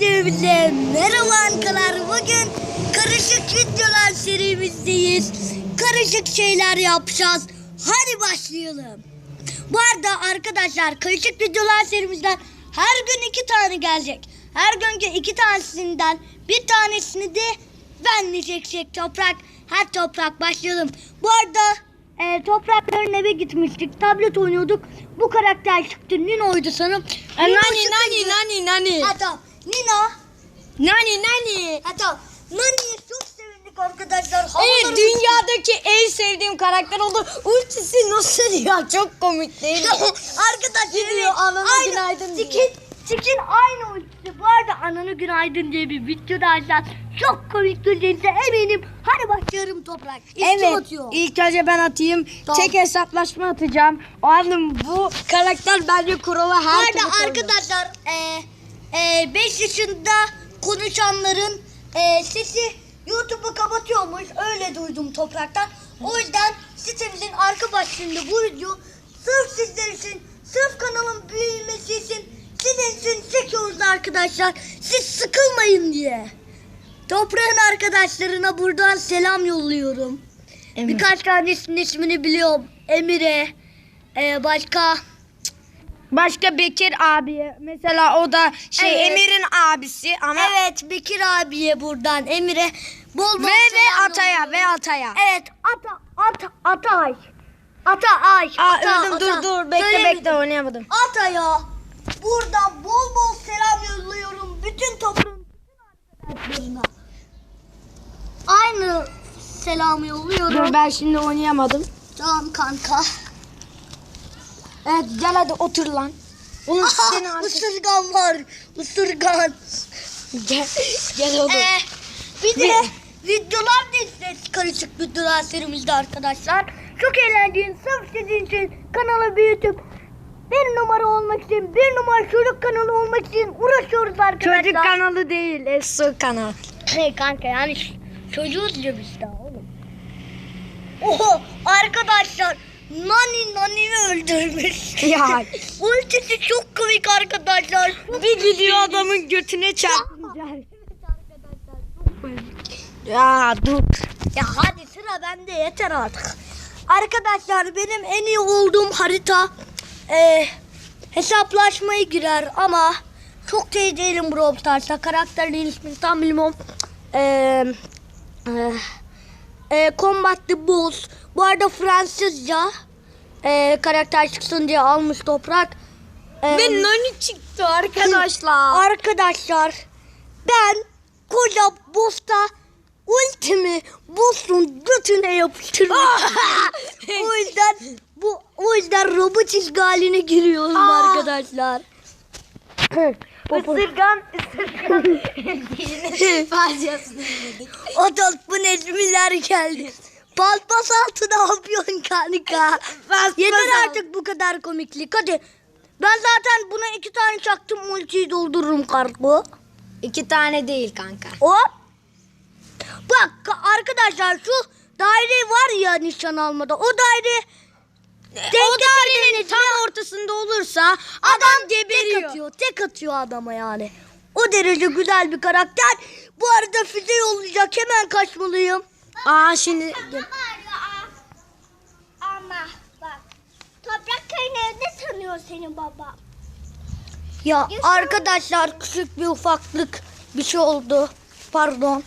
Devle merhaba arkadaşlar. Bugün karışık videolar serimizdeyiz. Karışık şeyler yapacağız. Hadi başlayalım. Bu arada arkadaşlar karışık videolar serimizden her gün iki tane gelecek. Her günkü iki tanesinden bir tanesini de ben çekecek Toprak. Hadi Toprak başlayalım. Bu arada e, Toprakların eve gitmiştik. Tablet oynuyorduk. Bu karakter çıktı. Nino'ydu sanırım. E, Nino nani nani nani nani. Ha tamam. Nino. Nani nani. Ha tamam. Nani'ye çok sevindik arkadaşlar. Evet dünyadaki en sevdiğim karakter oldu. Ultisi nasıl ya çok komik değil mi? arkadaşlar Gidiyor, anana aynı- günaydın diyor. Tikin, Tikin aynı ultisi. Bu arada ananı günaydın diye bir video da açacağız. Çok komik duracağınıza eminim. Hadi başlayalım toprak. İlk Evet atıyor? ilk önce ben atayım. Tamam. Tek hesaplaşma atacağım. O anım bu karakter bence kurala Bu her arada türlü koydu. 5 yaşında konuşanların e, sesi YouTube'u kapatıyormuş. Öyle duydum topraktan. O yüzden sitemizin arka başlığında bu video sırf sizler için, sırf kanalın büyümesi için sizin için çekiyoruz arkadaşlar. Siz sıkılmayın diye. Toprağın arkadaşlarına buradan selam yolluyorum. Evet. Birkaç tanesinin ismini biliyorum. Emire, e, başka Başka Bekir abiye mesela o da şey Evet. Emir'in abisi ama Evet Bekir abiye buradan Emir'e bol bol ve ve selam Atay'a ve Atay'a. Evet Ata Ata Atay. Ataay. Aa, Ata, öldüm, Ata. dur dur bekle Söylemedim. bekle oynayamadım. Atay'a buradan bol bol selam yolluyorum bütün toplum bütün arkadaşlarına. Aynı selamı yolluyorum. Dur ben şimdi oynayamadım. Tamam kanka. Evet gel hadi otur lan. Senin Aha, arkadaş- ısırgan var. Isırgan. Gel, gel oğlum. Ee, bir de videolar da izleriz karışık videolar serimizde arkadaşlar. Çok eğlendiğin sırf sizin için kanalı büyütüp bir numara olmak için, bir numara çocuk kanalı olmak için uğraşıyoruz arkadaşlar. Çocuk kanalı değil, Esu kanal. Hey kanka yani çocuğuz diyor biz daha oğlum. Oho arkadaşlar Nani Nani'yi öldürmüş. Ya. Ultisi çok komik arkadaşlar. Bir gidiyor adamın götüne çarpınca. Ya dur. Ya hadi sıra bende yeter artık. Arkadaşlar benim en iyi olduğum harita e, hesaplaşmaya girer ama çok iyi değilim Brawl Stars'ta. Karakterin ismini tam bilmem. E, e, e, Combat the Boss. Bu arada Fransızca e, karakter çıksın diye almış toprak. E, Ve Nani çıktı arkadaşlar. Arkadaşlar ben koca bosta ultimi boss'un götüne yapıştırmışım. o yüzden bu o yüzden robot işgaline giriyoruz Aa. arkadaşlar. Isırgan, ısırgan. Faciasını yedik. bu nezmiler geldi. Paspas altı ne yapıyorsun kanka? Yeter artık bu kadar komiklik. Hadi. Ben zaten buna iki tane çaktım ultiyi doldururum kargo. İki tane değil kanka. Hop. Bak ka- arkadaşlar şu daire var ya nişan almada. O daire denk o tam ortasında olursa adam tek geberiyor. atıyor. Tek atıyor adama yani. O derece güzel bir karakter. Bu arada füze yollayacak. Hemen kaçmalıyım. Aa şimdi Ama bak toprak köyün evde sanıyor seni baba. Ya arkadaşlar küçük bir ufaklık bir şey oldu. Pardon.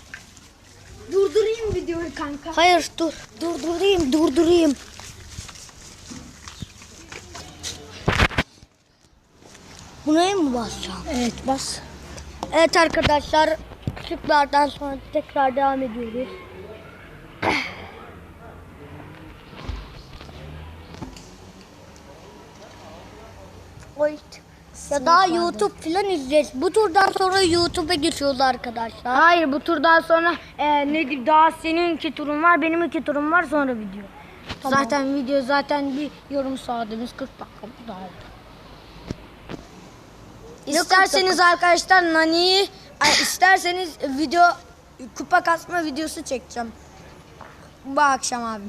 durdurayım videoyu kanka. Hayır dur. Durdurayım durdurayım. Buna mı basacağım? Evet bas. Evet arkadaşlar küçüklerden sonra tekrar devam ediyoruz. Oy. Ya daha YouTube filan izleyeceğiz. Bu turdan sonra YouTube'a geçiyoruz arkadaşlar. Hayır bu turdan sonra e, ne diyeyim daha senin iki turun var benim iki turum var sonra video. Tamam. Zaten video zaten bir yorum saatimiz 40 dakika bu da oldu. İsterseniz arkadaşlar Nani'yi ay, isterseniz video kupa kasma videosu çekeceğim. Bu akşam abi.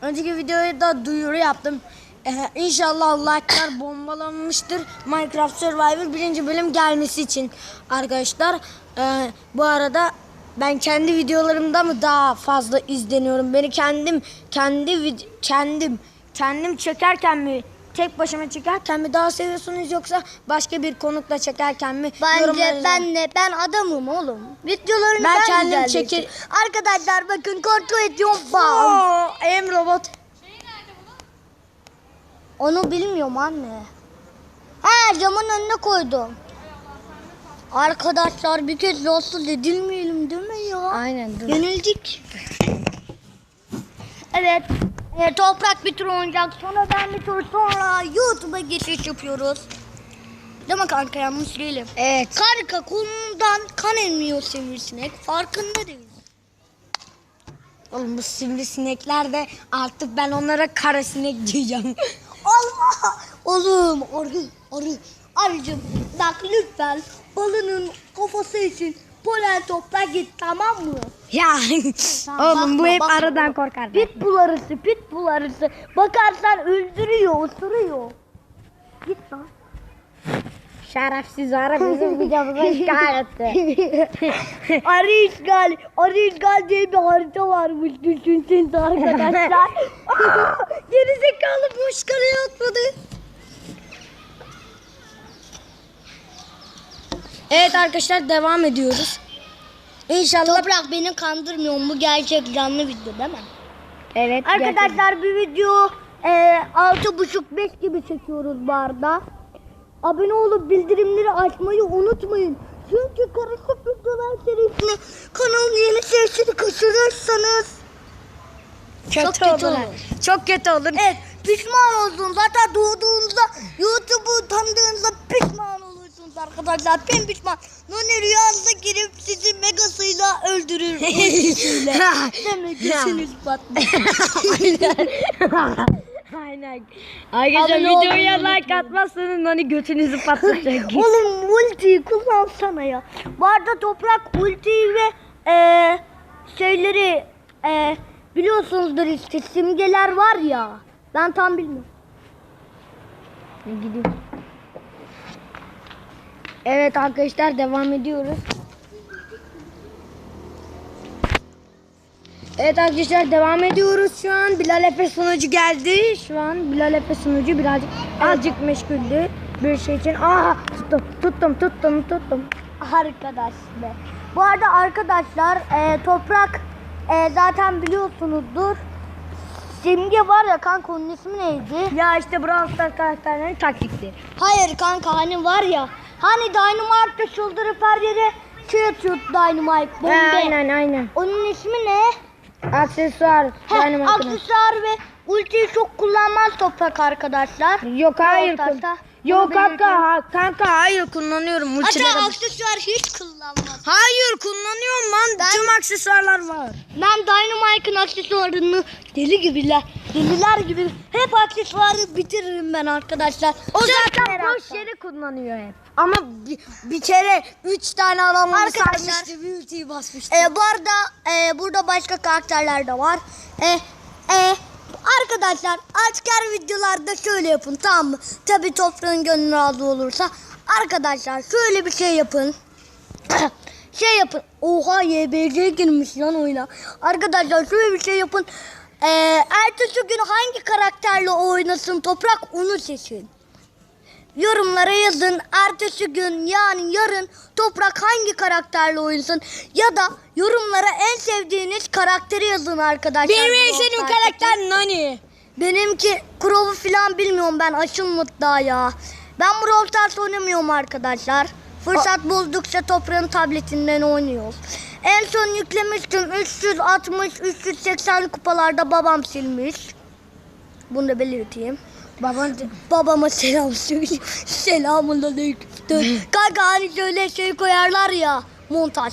Önceki videoya da duyuru yaptım. Ee, inşallah like'lar bombalanmıştır. Minecraft Survivor birinci bölüm gelmesi için arkadaşlar. Ee, bu arada ben kendi videolarımda mı daha fazla izleniyorum? Beni kendim kendi kendim kendim çekerken mi tek başıma çekerken mi daha seviyorsunuz yoksa başka bir konukla çekerken mi? Bence Yorumlarınızı- ben de ben adamım oğlum. Videolarını Ben ben, kendim güzelleştiriyorum. Arkadaşlar bakın kontrol ediyorum. Bam. Oo, robot. Onu bilmiyorum anne. Ha camın önüne koydum. Arkadaşlar bir kez rahatsız edilmeyelim değil mi ya? Aynen. dur. Yenildik. Evet. E, toprak bir tur oynayacak. Sonra ben bir tur sonra YouTube'a geçiş yapıyoruz. Değil mi kanka yanlış değilim. Evet. Kanka kolundan kan emmiyor sivrisinek. Farkında değil. Oğlum bu sivrisinekler de artık ben onlara kara sinek diyeceğim. Allah! Oğlum arı arı. Arıcım bak lütfen balının kafası için polen topla git tamam mı? ya Tamam, oğlum bu bakma, hep bakma. aradan korkar. Pitbull arısı pitbull arısı. Bakarsan öldürüyor ısırıyor. Git lan. Şerefsiz ara bizim videomuza işgal etti. arı işgal. Arı işgal diye bir harita varmış düşünsenize arkadaşlar. Gerizekalı boş kaleye atmadı. Evet arkadaşlar devam ediyoruz. İnşallah. Toprak beni kandırmıyor bu gerçek canlı video değil mi? Evet. Arkadaşlar bir video e, altı buçuk beş gibi çekiyoruz bu arada. Abone olup bildirimleri açmayı unutmayın. Çünkü karışık videolar serisine kanalın yeni sesini kaçırırsanız kötü, çok kötü olur. olur. Çok kötü olur. evet pişman olsun. Zaten doğduğunuzda YouTube'u tanıdığınızda pişman olursunuz arkadaşlar. Ben pişman. Noni rüyanıza girip sizi megasıyla öldürür. ultisiyle. Demek ki sinir patlar. Aynen. Arkadaşlar Abone videoya olmayı like atmazsanız hani götünüzü patlatacak. Oğlum ultiyi kullansana ya. Bu arada toprak ultiyi ve e, şeyleri e, biliyorsunuzdur işte simgeler var ya. Ben tam bilmiyorum. Gidiyor. Evet arkadaşlar devam ediyoruz. Evet arkadaşlar devam ediyoruz şu an. Bilal Efe sunucu geldi. Şu an Bilal Efe sunucu birazcık azıcık meşguldü bir şey için. Aa tuttum tuttum tuttum tuttum. Arkadaş be. Bu arada arkadaşlar e, toprak e, zaten biliyorsunuzdur. Simge var ya kanka onun ismi neydi? Ya işte Brawl Stars karakterlerin taktikleri. Hayır kanka hani var ya. Hani Dynamite'da çıldırıp her yere şey atıyordu Dynamite. Bombe. Ha, aynen aynen. Onun ismi ne? Aksesuar. Dynamite'ın. aksesuar ve ultiyi çok kullanmaz toprak arkadaşlar. Yok hayır. Stars'ta. Yok kanka, ha, kanka hayır kullanıyorum. Ultilere Hatta aksesuar hiç kullanmaz. Hayır kullanıyorum lan. Ben- Tüm aksesuarlar var. Ben Dynamite'ın aksesuarını deli gibiler, deliler gibi hep aksesuarı bitiririm ben arkadaşlar. O Sırf zaten boş yere kullanıyor hep. Ama bir, bir kere 3 tane adamı Arkadaşlar- ultiyi basmıştı. Ee, bu arada e, burada başka karakterler de var. E, e, arkadaşlar asker videolarda şöyle yapın tamam mı? Tabi toprağın gönlü razı olursa. Arkadaşlar şöyle bir şey yapın. şey yapın. Oha YBC girmiş lan oyuna. Arkadaşlar şöyle bir şey yapın. Ee, ertesi gün hangi karakterle oynasın toprak onu seçin. Yorumlara yazın. Ertesi gün yani yarın Toprak hangi karakterle oynasın ya da yorumlara en sevdiğiniz karakteri yazın arkadaşlar. Benim en sevdiğim karakter Nani. Benimki Crow'u falan bilmiyorum ben açılmadı daha ya. Ben Brawl Stars oynamıyorum arkadaşlar. Fırsat buldukça toprağın tabletinden oynuyoruz. En son yüklemiştim 360 380 kupalarda babam silmiş. Bunu da belirteyim. Baban, babama selam söyle. Selamun aleyküm. Kanka hani şöyle şey koyarlar ya montaj.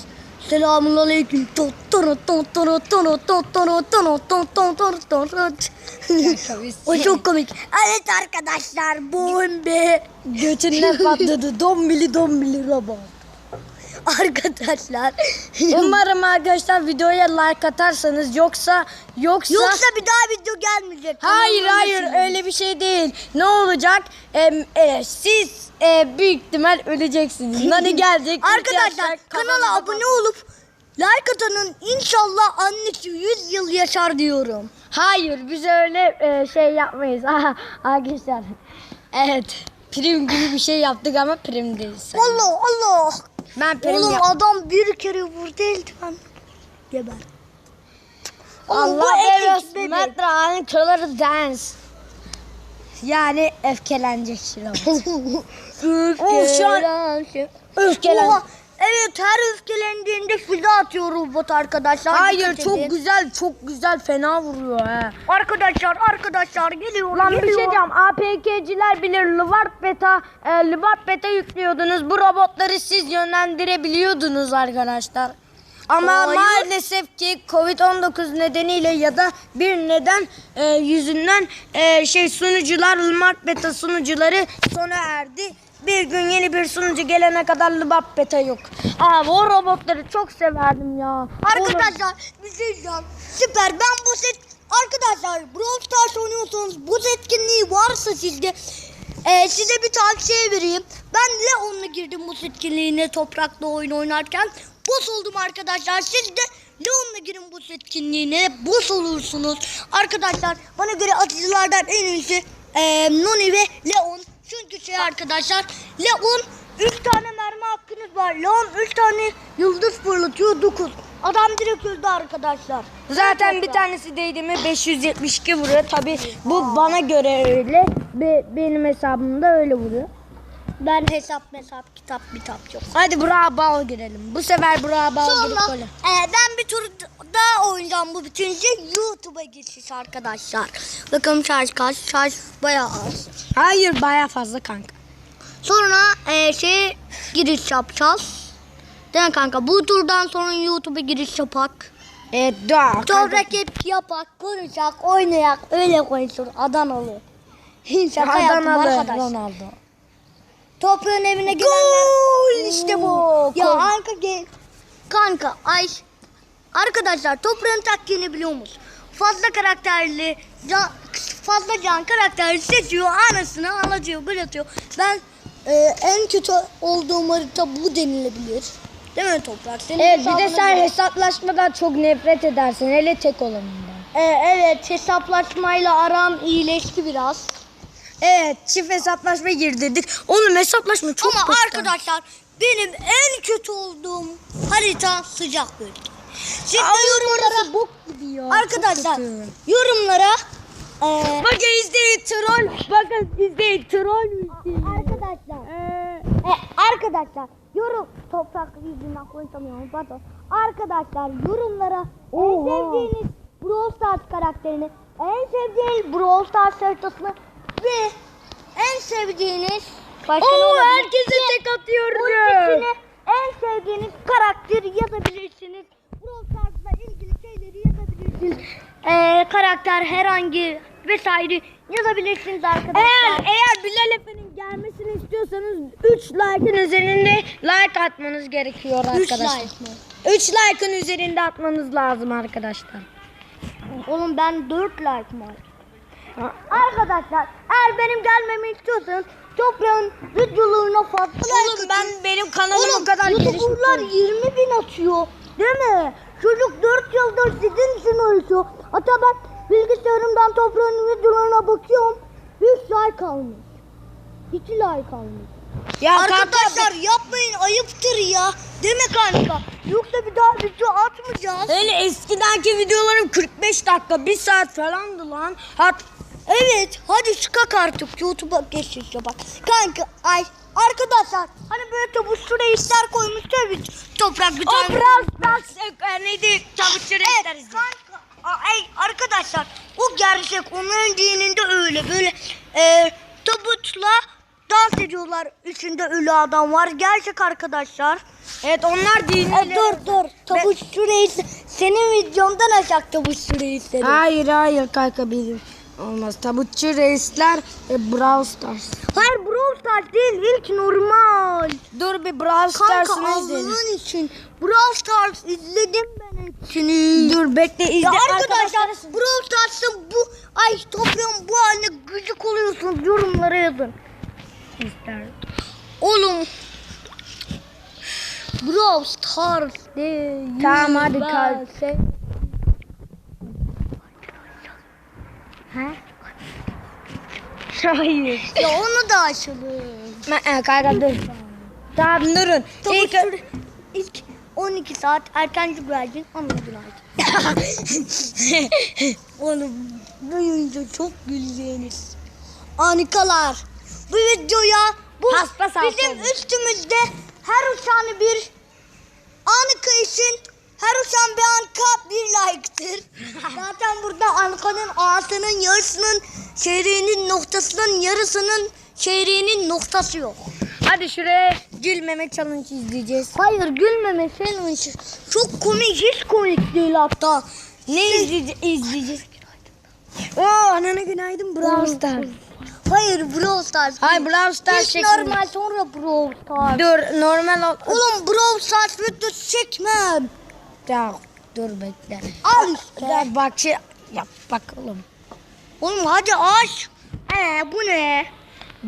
Selamun aleyküm. o çok komik. Evet arkadaşlar bombe. Götünden patladı. Dombili dombili robot. arkadaşlar. Umarım arkadaşlar videoya like atarsanız yoksa yoksa Yoksa bir daha video gelmeyecek. Hayır Kanalımda hayır öyle bir şey değil. Ne olacak? Em, e, siz e, büyük ihtimal öleceksiniz. Nani gelecek. Arkadaşlar kanala abone olup like atanın inşallah annesi 100 yıl yaşar diyorum. Hayır biz öyle e, şey yapmayız. Aha, arkadaşlar. Evet. Prim gibi bir şey yaptık ama prim değil. Allah Allah. Ben prim Oğlum yap- adam bir kere vurdu eldiven. Geber. Allah beros bebek. metra'nın color dance. Yani öfkelenecek şimdi. Of, şu an- Öfkelen. Oha, Evet her öfkelendiğinde füze atıyor robot arkadaşlar. Hayır Dikkat edin. çok güzel çok güzel fena vuruyor he. Arkadaşlar arkadaşlar geliyor Lan bir geliyor. şey diyeceğim. APK'ciler bilir. Livart Beta, e, Livart Beta yüklüyordunuz. Bu robotları siz yönlendirebiliyordunuz arkadaşlar. Ama Hayır. maalesef ki Covid-19 nedeniyle ya da bir neden e, yüzünden e, şey sunucular Livart Beta sunucuları sona erdi. Bir gün yeni bir sunucu gelene kadar Livart Beta yok. Abi o robotları çok severdim ya. Arkadaşlar bir şey diyeceğim. Süper ben bu set arkadaşlar Brawl Stars oynuyorsanız bu etkinliği varsa sizde e, size bir tavsiye vereyim. Ben Leon'la girdim bu etkinliğine toprakla oyun oynarken. Boss oldum arkadaşlar. Siz de Leon'la girin bu etkinliğine. Boss olursunuz. Arkadaşlar bana göre atıcılardan en iyisi e, Noni ve Leon. Çünkü şey arkadaşlar Leon 3 tane mermi hakkınız var. Leon 3 tane yıldız fırlatıyor 9. Adam direkt öldü arkadaşlar. Zaten bir tanesi değdi mi 572 vuruyor. Tabi bu bana göre öyle. Be- benim hesabımda öyle vuruyor. Ben hesap hesap kitap kitap yok. Hadi Ball girelim. Bu sefer Brawl Ball girip Sonra böyle. e, ben bir tur daha oynayacağım bu bitince YouTube'a geçiş arkadaşlar. Bakın şarj kaç şarj bayağı az. Hayır baya fazla kanka. Sonra e, şey giriş yapacağız. Değil mi kanka? Bu turdan sonra YouTube'a giriş yapak. Evet daha. Toprak hep yapak, konuşak, oynayak, öyle konuşur. Adanalı. Şaka yaptım arkadaşlar. Ronaldo. Toprağın evine gelenler. Gol işte bu. Ya kanka gel. Kanka ay. Arkadaşlar toprağın taktiğini biliyor musun? Fazla karakterli, can, fazla can karakterli seçiyor, anasını alacıyor, gol atıyor. Ben e, en kötü olduğum harita bu denilebilir. Değil mi Toprak? Senin Evet bir de sen göre- hesaplaşmadan çok nefret edersin. Hele tek olanından. E, evet hesaplaşmayla aram iyileşti biraz. Evet çift hesaplaşma girdirdik. Oğlum hesaplaşma çok Ama kötü. arkadaşlar benim en kötü olduğum harita sıcak bölge. De Ama yorumlara bok gibi ya. arkadaşlar yorumlara e, Bakın izleyin troll. Bakın izleyin troll müziği. arkadaşlar Ee, e, arkadaşlar yorum toprak yüzünden konuşamıyorum pardon. Arkadaşlar yorumlara en Oha. sevdiğiniz Brawl Stars karakterini, en sevdiğiniz Brawl Stars haritasını ve en sevdiğiniz başka ne Oo herkese tek atıyor Bu diyor. ikisine en sevdiğiniz karakteri yazabilirsiniz. Brawl Stars'la ilgili şeyleri yazabilirsiniz. Ee, karakter herhangi vesaire yazabilirsiniz arkadaşlar. Eğer eğer Bilal Efe'nin gelmesini istiyorsanız 3 like'ın üzerinde like atmanız gerekiyor arkadaşlar. like mı? 3 like'ın üzerinde atmanız lazım arkadaşlar. Oğlum ben 4 like mı? Arkadaşlar eğer benim gelmemi istiyorsanız toprağın videolarına fazla like Oğlum ben benim kanalım Oğlum o kadar YouTuber'lar gelişmiş. 20 bin atıyor. Değil mi? Çocuk 4 yıldır sizin için uğraşıyor. Hatta ben bilgisayarımdan toprağın videolarına bakıyorum. 3 like almış. 2 like almış. Ya Arkadaşlar kanka yapmayın ayıptır ya. Değil mi kanka? Yoksa bir daha video atmayacağız. Hele eskidenki videolarım 45 dakika 1 saat falandı lan. Hat Evet hadi çıkak artık YouTube'a geçiş bak. Kanka ay arkadaşlar hani böyle tavukçu reisler koymuşlar bir toprak bir o tane. Brawl Stars e, neydi? Reisler Evet izle. kanka ay arkadaşlar o gerçek onların dininde öyle böyle e, tabutla dans ediyorlar. Üçünde ölü adam var. Gerçek arkadaşlar. Evet onlar diniyle. dur dur. Tabutçu reis. Senin videondan açacak tabutçu reisleri. Hayır hayır kanka benim. Olmaz. Tabutçu reisler ve Brawl Stars. Hayır Brawl Stars değil ilk normal. Dur bir Brawl Kanka Stars'ını izleyelim. Allah'ın için Brawl Stars izledim ben hepsini. Dur bekle izle. Ya arkadaşlar Brawl Stars'ın bu ay toprağın bu haline gıcık oluyorsunuz yorumlara yazın. Oğlum Brawl Stars değil. Tamam, hadi ben se- Hayır. Ya onu da açalım. Ma- Kanka dur. Tamam durun. Tamam, İlk, şurada- ilk 12 saat erken güvercin ona günaydın. Oğlum duyunca çok güleceğiniz. Anikalar. Bu videoya bu Paspas bizim üstümüzde her uçan bir Anika için her uçan bir Anka bir like'tır. Zaten burada Anka'nın ağasının yarısının çeyreğinin noktasının yarısının çeyreğinin noktası yok. hadi şuraya gülmeme challenge izleyeceğiz. Hayır gülmeme challenge. Çok komik hiç komik değil hatta. Ne izleyeceğiz? izleyeceğiz? Oo anana günaydın Brawl Stars. Hayır Brawl Stars. Hayır Brawl Stars İlk çekmem. normal sonra Brawl Stars. Dur normal. Oğlum Brawl Stars videosu çekmem. Ya, dur bekle. Al işte. Ya bak şey yap bak oğlum. Oğlum hadi aç. Ee bu ne?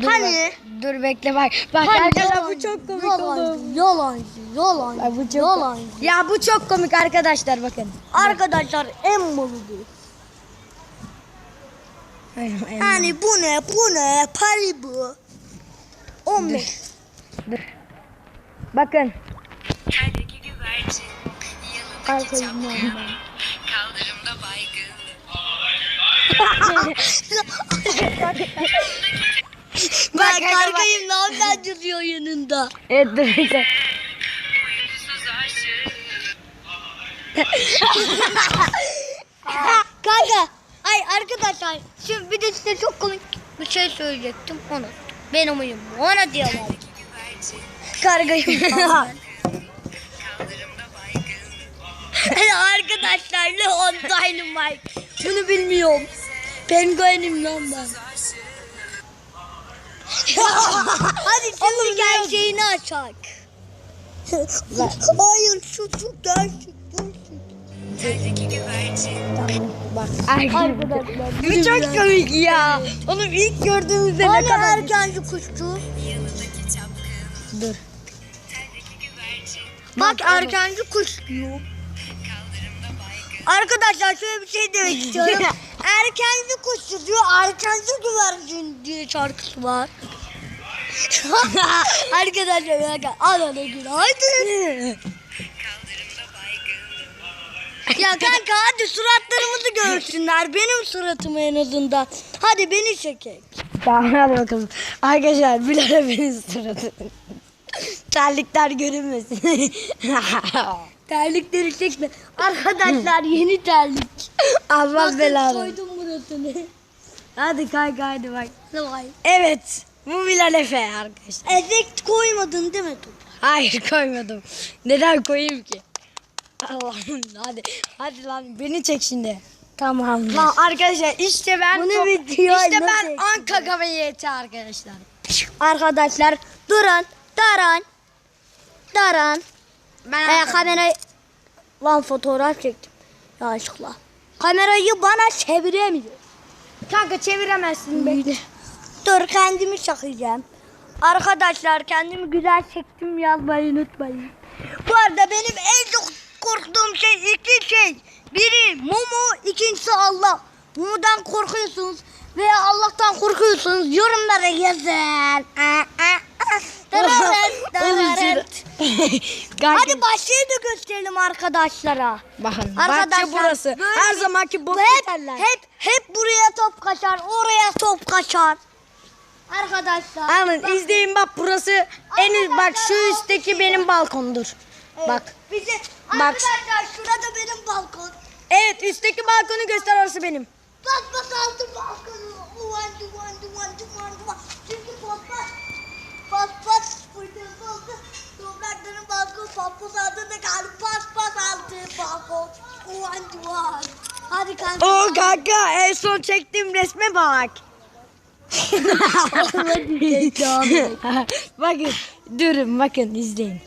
Dur Hani? bak, dur bekle bak. Bak Hani arkadaşlar bu çok komik yalancı, oldu. Yalancı, yalancı, Ay, bu çok yalancı. Ya bu çok komik arkadaşlar bakın. Arkadaşlar en malıdır. Yani bu ne, bu ne, pari bu. 15. Bakın. Terdeki güvercin, yanındaki çapkın, kaldırımda baygın. Ben kanka, kargayım ne haber yanında. Evet dur bekle. Uykusuz aşık, Kanka. Ay arkadaşlar şimdi bir de size çok komik bir şey söyleyecektim onu. Benim uyum ona diyorlar. güvercin, Kargayım. arkadaşlar Leon Dynamite. Bunu bilmiyorum. Penguenim lan ben. Hadi şimdi gerçeğini açak. Hayır şu şu gerçek güvercin, Bak Arkadaşlar Bu çok komik ya. Onu ilk gördüğümüzde ne Hani kadar... erkenci kuştu? Dur. güvercin, Bak erkenci kuş diyor. Arkadaşlar şöyle bir şey demek istiyorum. erkenci kuşu diyor, erkenci güvercin diye şarkısı var. Arkadaşlar bakın anana günaydın. Kaldırımda baygın, ya kanka hadi suratlarımızı görsünler. Benim suratımı en azından. Hadi beni çekin. Tamam hadi bakalım. Arkadaşlar Bilal Efe'nin suratı. Terlikler görünmesin. Terlikleri çekme. Arkadaşlar yeni terlik. Allah belanı. koydum burasını. Hadi kanka hadi bak. Vay. Evet. Bu Bilal Efe arkadaşlar. Efekt koymadın değil mi Toprak? Hayır koymadım. Neden koyayım ki? Allah'ım hadi. Hadi lan beni çek şimdi. Tamam. Lan arkadaşlar işte ben Bunu top- videoya işte ben? Anka Gaviyeti arkadaşlar. Arkadaşlar durun. Daran. Daran. Ben Ee, kamerayı... Lan fotoğraf çektim. Yanlışlıkla. Kamerayı bana çeviremiyor. Kanka çeviremezsin bekle. Dur kendimi çakacağım. Arkadaşlar kendimi güzel çektim yazmayı unutmayın. Bu arada benim en çok korktuğum şey iki şey. Biri Mumu, ikincisi Allah. Mumu'dan korkuyorsunuz veya Allah'tan korkuyorsunuz yorumlara yazın. Hadi bahçeyi de gösterelim arkadaşlara. bakın Arkadaşlar, bahçe burası. böyle Her zamanki bok hep, biterler. hep, hep buraya top kaçar, oraya top kaçar. Arkadaşlar. Bakın. izleyin bak burası en bak şu üstteki benim balkondur. Evet, Bak. Bizi, Bak. arkadaşlar şurada benim balkon. Evet üstteki balkonu göster orası benim. Bas bas aldım balkonu. Uvan duvan duvan duvan duvan. Çünkü paspas. Paspas fırtınası oldu. Toprakların balkon paspas aldı da kaldı. Paspas aldı balkon. Uvan duvan. Hadi kanka. O kanka en son çektiğim resme bak. bakın durun bakın izleyin.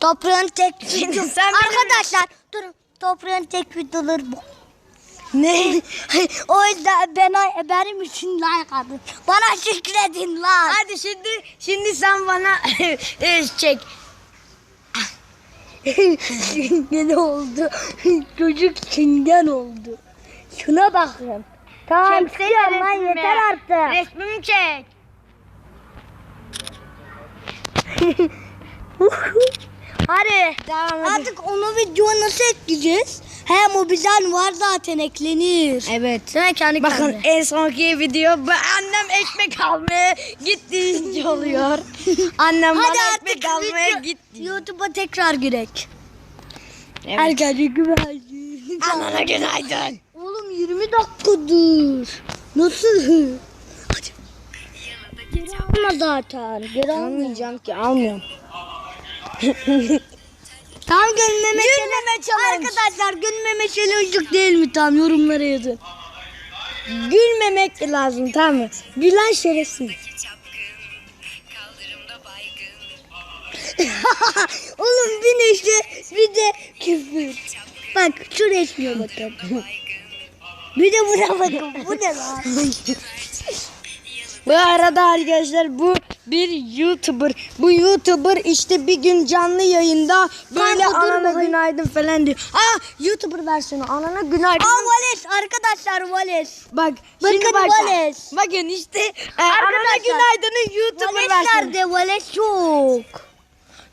Toprağın tek benim- Arkadaşlar durun. Toprağın tek videoları bu. Ne? o yüzden ben, benim için like atın. Bana şükredin lan. Hadi şimdi şimdi sen bana e, çek. ne oldu? Çocuk çingen oldu. Şuna bakın. Tamam Çeksene lan yeter artık. Resmimi çek. Hadi. Tamam hadi. Artık onu videoya nasıl ekleyeceğiz? He mobilden var zaten eklenir. Evet. Sen kendi Bakın en sonki video bu annem ekmek almaya gitti oluyor. Annem Hadi bana artık ekmek almaya video- gitti. YouTube'a tekrar girek. Evet. Herkese günaydın. Anana günaydın. Oğlum 20 dakikadır. Nasıl? Hadi. Geri alma zaten. Geri alma. Almayacağım ki almıyorum. Tam gülmeme Gülmeme challenge. Arkadaşlar gülmeme challenge'lık değil mi tam yorumlara yazın. Gülmemek lazım tamam mı? Gülen şerefsiz. Oğlum bir neşe bir de küfür. Bak şu resmiye bakın. Baygın. Bir de buna bakın. Bu ne lan? Bu arada arkadaşlar bu bir YouTuber. Bu YouTuber işte bir gün canlı yayında böyle Kanka, anana günaydın falan diyor. Aa YouTuber versiyonu anana günaydın. Aa Vales arkadaşlar Vales. Bak Bakın şimdi bak. Vales. Bakın işte e, anana günaydın'ın YouTuber Vales versiyonu. nerede? Vales yok.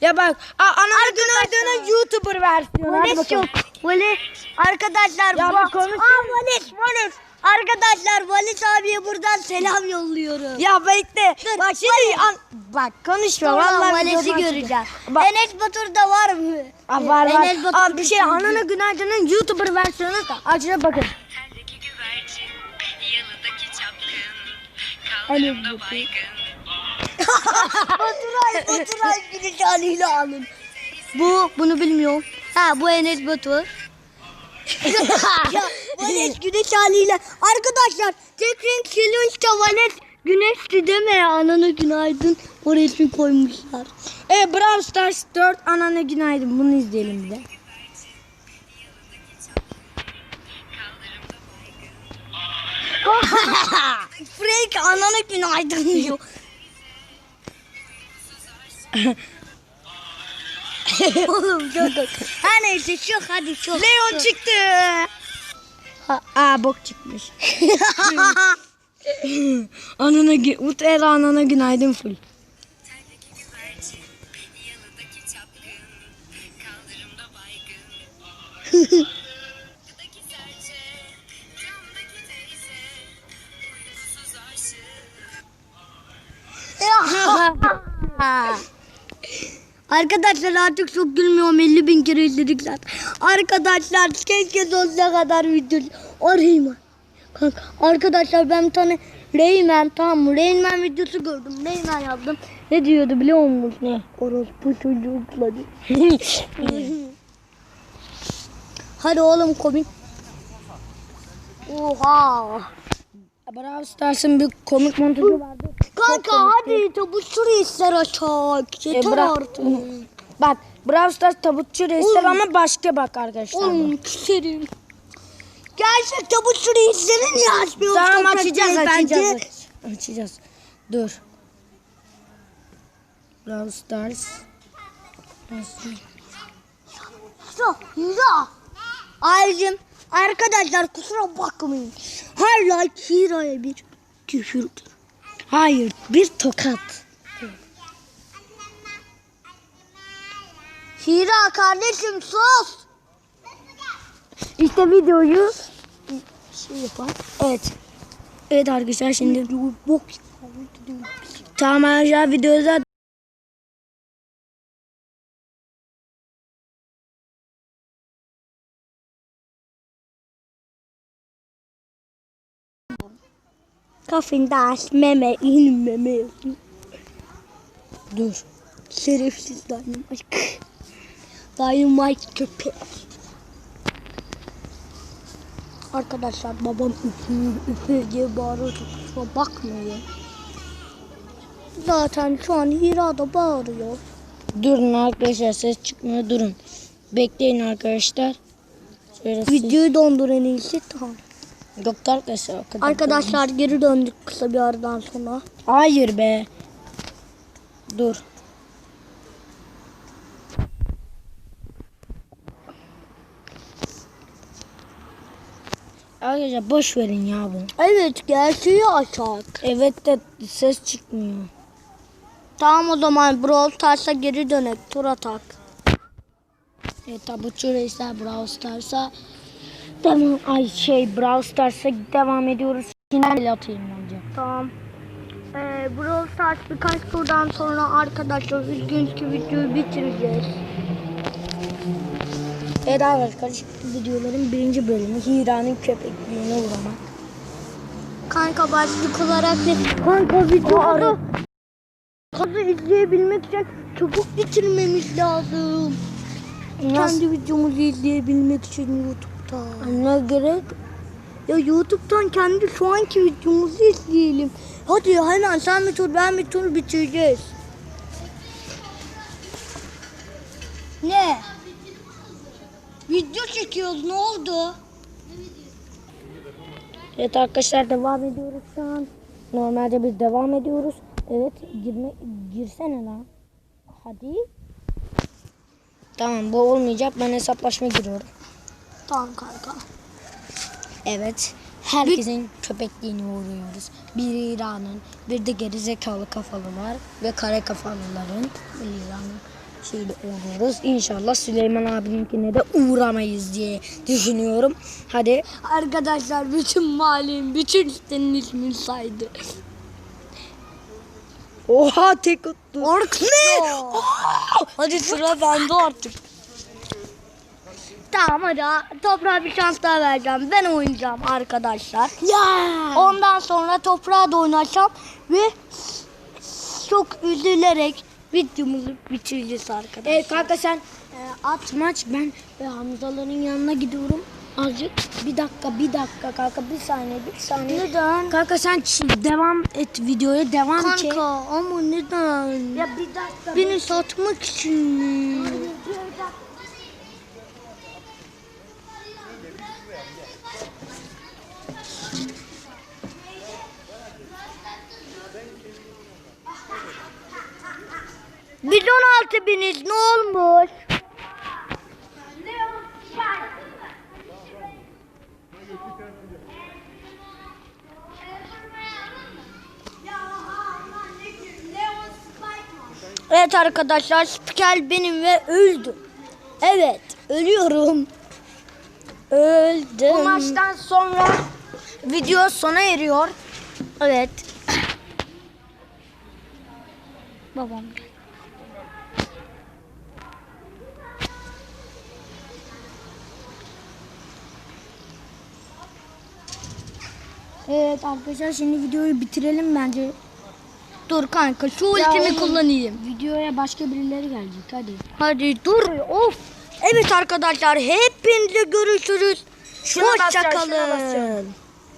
Ya bak aa, anana günaydın'ın YouTuber versiyonu. Vales yok. Vales arkadaşlar Ya bu. bir konuşun. Aa Vales Vales. Arkadaşlar Vales abiye buradan selam yolluyorum. Ya bekle. Dur, bak şimdi an bak konuşma vallahi Vales'i videodan göreceğiz. Bak, Enes Batur'da var mı? Aa, var var. Enes Batur Aa, bir şey anana günaydın'ın YouTuber versiyonu. Açına bakın. Baygın. Baturay Baturay güneş haliyle alın. Bu bunu bilmiyorum. Ha bu Enes Batur. Ya Vales güneş haliyle. Arkadaşlar tek renk challenge'da Vales güneşti deme. Anana günaydın. O resmi koymuşlar. E Brawl Stars 4 anana günaydın. Bunu izleyelim bir de. Frank anana günaydın diyor. Oğlum çok Her neyse çok hadi çok. Leon çıktı. Ha, aa bok çıkmış. anana gü- Utera anana günaydın full. Terdeki Arkadaşlar artık çok gülmüyorum 50 bin kere izledik zaten. Arkadaşlar keşke sonuna kadar video arayayım. Kanka, arkadaşlar ben bir tane Rayman tamam mı? Rayman videosu gördüm. Rayman yazdım. Ne diyordu biliyor musun? Ne? Orospu çocukları. Hadi oğlum komik. Oha. Brawl Stars'ın bir komik montajı vardı. Kanka hadi tabutçu reisler açak. Yeter bırak. artık. Bak Brawl Stars tabutçu reisler Oğlum. ama başka bak arkadaşlar. Oğlum küserim. Gerçek tabutçu reisleri niye açmıyorsun? Tamam Toprak açacağız açacağız. Açacağız. Dur. Brawl Stars. Hira, Hira. Abicim arkadaşlar kusura bakmayın. Her like Hira'ya bir küfürdür. Hayır bir tokat. Hira kardeşim sus. İşte videoyu Şey yapar. evet. Evet arkadaşlar şimdi Bok. tamam arkadaşlar videoyu Kafindaş meme in meme. dur. Şerefsiz dynamite. Dynamite köpek. Arkadaşlar babam üfür üfür diye bağırıyor. Kusura bakmayın. Zaten şu an Hira da bağırıyor. Durun arkadaşlar ses çıkmıyor durun. Bekleyin arkadaşlar. Şöyle Videoyu dondur en iyisi. Tamam. Yok arkadaşlar. o kadar Arkadaşlar geri döndük kısa bir aradan sonra. Hayır be. Dur. Arkadaşlar boş verin ya bunu. Evet gerçeği açak. Evet de ses çıkmıyor. Tamam o zaman Brawl Stars'a geri dönek. Tur atak. Evet Tabutçu Reisler Brawl Stars'a devam ay şey Brawl Stars'a devam ediyoruz. Final atayım bence. Tamam. Ee, Brawl Stars birkaç turdan sonra arkadaşlar üzgünüz ki videoyu bitireceğiz. Evet arkadaşlar videoların birinci bölümü Hira'nın köpekliğine uğramak. Kanka başlık olarak ne? Kanka videoda Kanka izleyebilmek için çabuk bitirmemiz lazım. Kendi videomuzu izleyebilmek için YouTube'da. Ne gerek? Ya YouTube'dan kendi şu anki videomuzu izleyelim. Hadi hemen sen bir tur ben bir tur bitireceğiz. Ne? Video çekiyoruz ne oldu? Evet arkadaşlar devam ediyoruz şu an. Normalde biz devam ediyoruz. Evet girme girsene lan. Hadi. Tamam bu olmayacak. Ben hesaplaşma giriyorum. Tamam kanka. Evet. Herkesin köpekliğini uğruyoruz. Bir İran'ın, bir de geri zekalı kafalı var ve kare kafalıların bir İran'ın şeyle uğruyoruz. İnşallah Süleyman abininkine de uğramayız diye düşünüyorum. Hadi. Arkadaşlar bütün mahallenin bütün sitenin ismini saydı. Oha tek attı. Ork ne? Hadi sıra bende artık. Tamam hadi toprağa bir şans daha vereceğim. Ben oynayacağım arkadaşlar. Ya. Ondan sonra toprağa da oynayacağım ve çok üzülerek videomuzu bitireceğiz arkadaşlar. Evet kanka sen e, at maç ben e, Hamzaların yanına gidiyorum. Azıcık bir dakika bir dakika kanka bir saniye bir saniye. Neden? Kanka sen devam et videoya devam ki. Kanka ama neden? Ya bir dakika. Beni satmak için mi? Biz 16 biniz ne olmuş? Evet arkadaşlar spiker benim ve öldüm. Evet ölüyorum. Öldüm. Bu maçtan sonra video sona eriyor. Evet. Babam. Evet arkadaşlar şimdi videoyu bitirelim bence. Dur kanka şu Ya ultimi oğlum, kullanayım. Videoya başka birileri gelecek hadi. Hadi dur. Of. Evet arkadaşlar hepinize görüşürüz. Şuna basacaksın, şuna Hoşçakalın.